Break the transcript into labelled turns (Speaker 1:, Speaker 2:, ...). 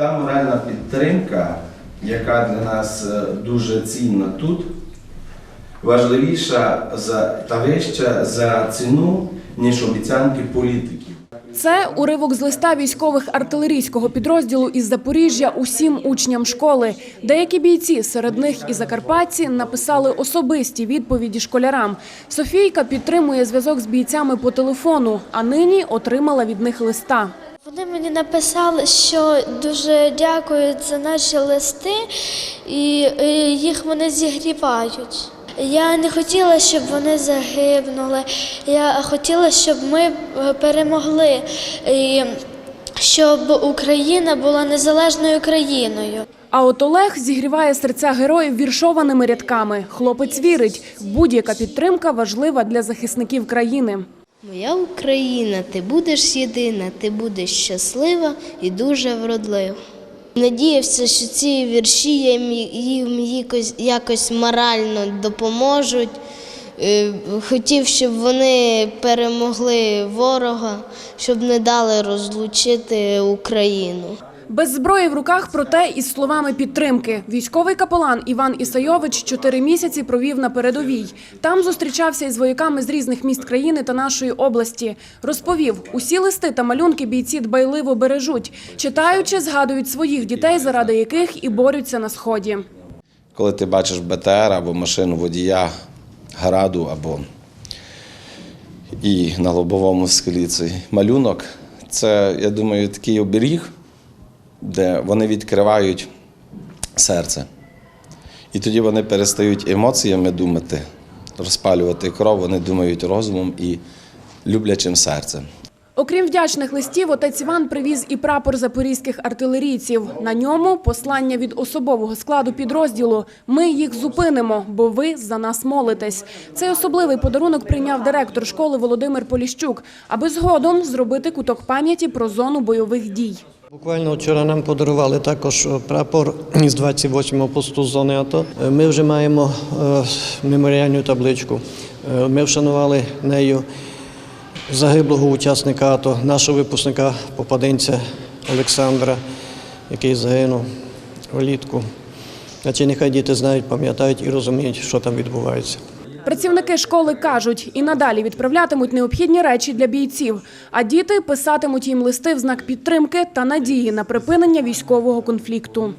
Speaker 1: Та моральна підтримка, яка для нас е, дуже цінна тут, важливіша за, та вища за ціну, ніж обіцянки політиків.
Speaker 2: Це уривок з листа військових артилерійського підрозділу із Запоріжжя усім учням школи. Деякі бійці, серед них і закарпатці, написали особисті відповіді школярам. Софійка підтримує зв'язок з бійцями по телефону, а нині отримала від них листа.
Speaker 3: Мені написали, що дуже дякують за наші листи, і їх вони зігрівають. Я не хотіла, щоб вони загинули. Я хотіла, щоб ми е, перемогли, і щоб Україна була незалежною країною.
Speaker 2: А от Олег зігріває серця героїв віршованими рядками. Хлопець вірить, будь-яка підтримка важлива для захисників країни.
Speaker 4: Моя Україна, ти будеш єдина, ти будеш щаслива і дуже вродлива. Надіявся, що ці вірші їм- якось, якось морально допоможуть. Е, Хотів, щоб вони перемогли ворога, щоб не дали розлучити Україну.
Speaker 2: Без зброї в руках, проте із словами підтримки. Військовий капелан Іван Ісайович чотири місяці провів на передовій. Там зустрічався із вояками з різних міст країни та нашої області. Розповів, усі листи та малюнки бійці дбайливо бережуть. Читаючи, згадують своїх дітей, заради яких і борються на сході.
Speaker 1: Коли ти бачиш БТР або машину водія граду, або і на лобовому склі цей малюнок, це, я думаю, такий оберіг, де вони відкривають серце. І тоді вони перестають емоціями думати, розпалювати кров, вони думають розумом і люблячим серцем.
Speaker 2: Окрім вдячних листів, отець Іван привіз і прапор запорізьких артилерійців. На ньому послання від особового складу підрозділу. Ми їх зупинимо, бо ви за нас молитесь. Цей особливий подарунок прийняв директор школи Володимир Поліщук, аби згодом зробити куток пам'яті про зону бойових дій.
Speaker 5: Буквально вчора нам подарували також е, прапор з 28-го посту зони АТО. Е, Ми вже маємо е, меморіальну табличку. Ми вшанували нею загиблого учасника АТО, нашого випускника попадинця Олександра, який загинув влітку. Значить, нехай діти знають, пам'ятають і розуміють, що там відбувається.
Speaker 2: Працівники школи кажуть, і надалі відправлятимуть необхідні речі для бійців, а діти писатимуть їм листи в знак підтримки та надії на припинення військового конфлікту.